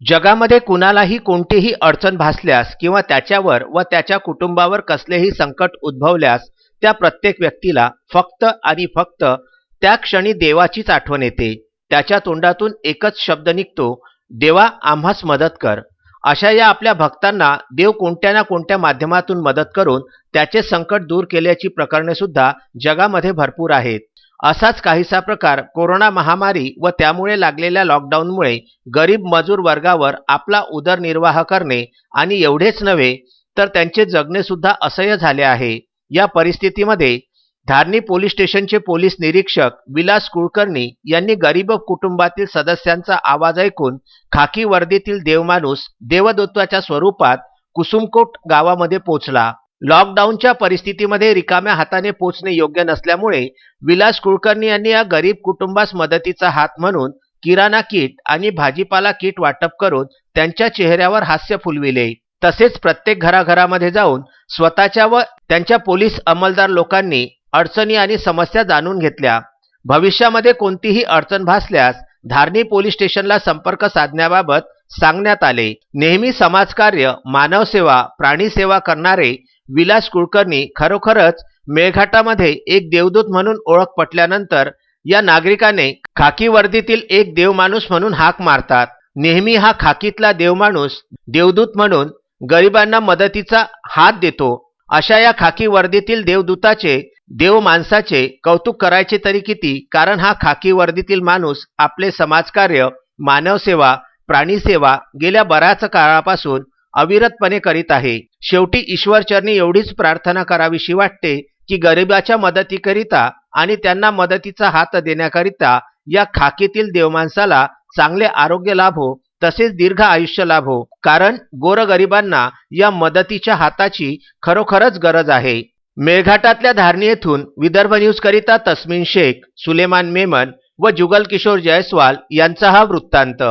जगामध्ये कुणालाही कोणतीही अडचण भासल्यास किंवा त्याच्यावर व त्याच्या कुटुंबावर कसलेही संकट उद्भवल्यास त्या प्रत्येक व्यक्तीला फक्त आणि फक्त त्या क्षणी देवाचीच आठवण येते. त्याच्या तोंडातून एकच शब्द निघतो देवा आम्हास मदत कर. अशा या आपल्या भक्तांना देव कोणत्या ना कोणत्या माध्यमातून मदत करून त्याचे संकट दूर केल्याची प्रकरणे सुद्धा जगामध्ये भरपूर आहेत. असाच काहीसा प्रकार कोरोना महामारी व त्यामुळे लागलेल्या लॉकडाऊनमुळे गरीब मजूर वर्गावर आपला उदरनिर्वाह करणे आणि एवढेच नव्हे तर त्यांचे जगणे सुद्धा असह्य झाले आहे. या परिस्थितीमध्ये धारणी पोलीस स्टेशनचे पोलीस निरीक्षक विलास कुलकर्णी यांनी गरीब कुटुंबातील सदस्यांचा आवाज ऐकून खाकी वर्दीतील देवमाणूस देवदत्वाच्या स्वरूपात कुसुमकोट गावामध्ये पोचला. लॉकडाऊनच्या परिस्थितीमध्ये रिकाम्या हाताने पोचणे योग्य नसल्यामुळे विलास कुलकर्णी यांनी या गरीब कुटुंबास मदतीचा हात म्हणून किराणा किट आणि भाजीपाला किट वाटप करून त्यांच्या चेहऱ्यावर हास्य फुलविले. तसेच प्रत्येक घराघरामध्ये जाऊन स्वतःच्या व त्यांच्या पोलीस अंमलदार लोकांनी अडचणी आणि समस्या जाणून घेतल्या. भविष्यामध्ये कोणतीही अडचण भासल्यास धारणी पोलीस स्टेशनला संपर्क साधण्याबाबत सांगण्यात आले. नेहमी समाजकार्य मानवसेवा प्राणीसेवा करणारे विलास कुलकर्णी खरोखरच मेळघाटामध्ये एक देवदूत म्हणून ओळख पटल्यानंतर या नागरिकाने खाकी वर्दीतील एक देवमाणूस म्हणून हाक मारतात. नेहमी हा खाकीतला देवमाणूस देवदूत म्हणून गरिबांना मदतीचा हात देतो. अशा या खाकी वर्दीतील देवदूताचे देव माणसाचे कौतुक करायचे तरी किती? कारण हा खाकी वर्दीतील माणूस आपले समाजकार्य मानवसेवा प्राणीसेवा गेल्या बऱ्याच काळापासून अविरतपणे करीत आहे. शेवटी ईश्वरचरणी एवढीच प्रार्थना करावीशी वाटते की गरिबाच्या मदतीकरिता आणि त्यांना मदतीचा हात देण्याकरिता या खाकीतील देवमाणसाला चांगले आरोग्य लाभो हो, तसेच दीर्घ आयुष्य लाभो हो. कारण गोरगरिबांना या मदतीच्या हाताची खरोखरच गरज आहे. मेळघाटातल्या धारणी येथून विदर्भ न्यूज करिता तस्मिन शेख सुलेमान मेमन व जुगल किशोर जयस्वाल यांचा हा वृत्तांत.